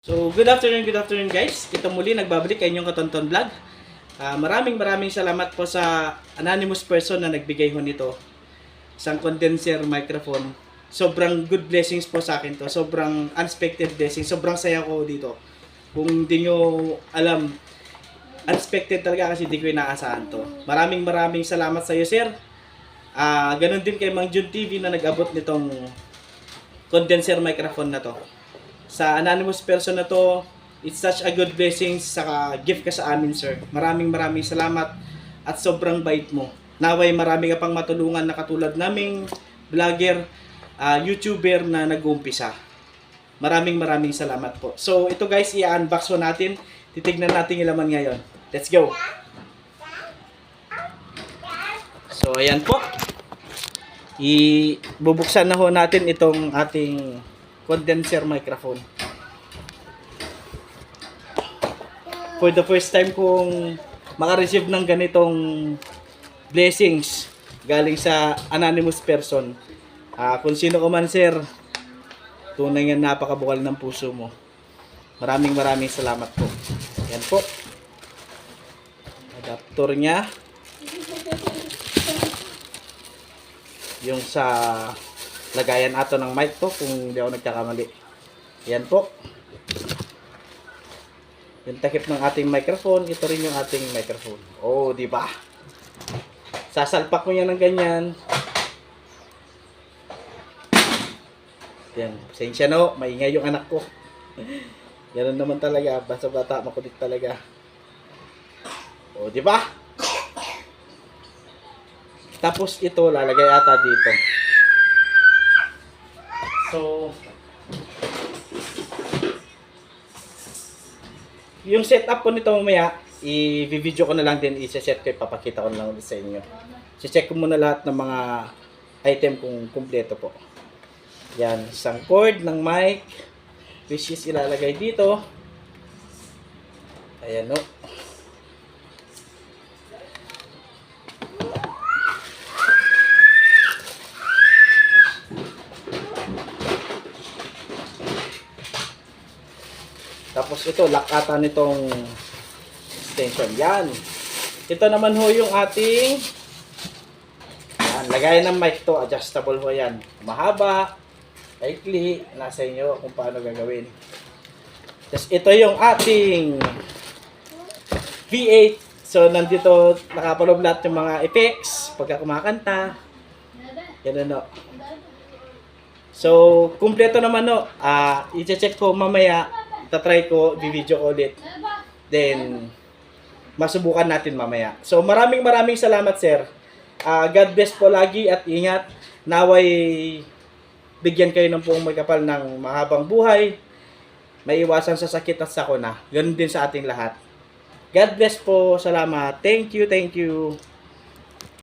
So, good afternoon, good afternoon guys. Ito muli, nagbabalik kay inyong Katonton Vlog. Ah, maraming maraming salamat po sa anonymous person na nagbigay ho nito. Isang condenser microphone. Sobrang good blessings po sa akin to. Sobrang unexpected blessing. Sobrang saya ko dito. Kung hindi nyo alam, unexpected talaga kasi di ko inaasahan to. Maraming maraming salamat sa iyo, sir. Ah, ganun din kay Mang Jun TV na nag-abot nitong condenser microphone na to sa anonymous person na to, it's such a good blessing saka gift ka sa amin, sir. Maraming maraming salamat at sobrang bait mo. Naway marami ka pang matulungan na katulad naming vlogger, ah, YouTuber na nag-uumpisa. Maraming maraming salamat po. So, ito guys, i-unbox ko natin. Titignan natin yung laman ngayon. Let's go! So, ayan po. I-bubuksan na ho natin itong ating condenser microphone. For the first time kong makareceive ng ganitong blessings galing sa anonymous person. Ah, kung sino ko man sir, tunay nga napakabukal ng puso mo. Maraming maraming salamat po. Yan po. Adapter niya. Yung sa lagayan ato ng mic to kung hindi ako nagkakamali. Yan po. Yung takip ng ating microphone, ito rin yung ating microphone. Oh, di ba? Sasalpak mo yan ng ganyan. Yan, pasensya no, maingay yung anak ko. Ganun naman talaga, basta bata, makulit talaga. Oh, di ba? Tapos ito, lalagay ata dito. So, yung setup ko nito mamaya, i-video ko na lang din, i-set ko, ipapakita ko na lang sa inyo. I-check ko muna lahat ng mga item kung kumpleto po. Yan, isang cord ng mic, which is ilalagay dito. Ayan o. Tapos ito, lock ata nitong extension. Yan. Ito naman ho yung ating yan, lagayan ng mic to. Adjustable ho yan. Mahaba, likely, nasa inyo kung paano gagawin. Tapos ito yung ating V8. So, nandito nakapaloob lahat yung mga effects pagka kumakanta. Yan ano. So, kumpleto naman no. Ah, i-check ko mamaya. Tatry ko, video ko ulit. Then, masubukan natin mamaya. So, maraming maraming salamat, sir. Ah, God bless po lagi at ingat. Naway bigyan kayo ng buong magkapal ng mahabang buhay. May iwasan sa sakit at sakuna. Ganun din sa ating lahat. God bless po. Salamat. Thank you, thank you.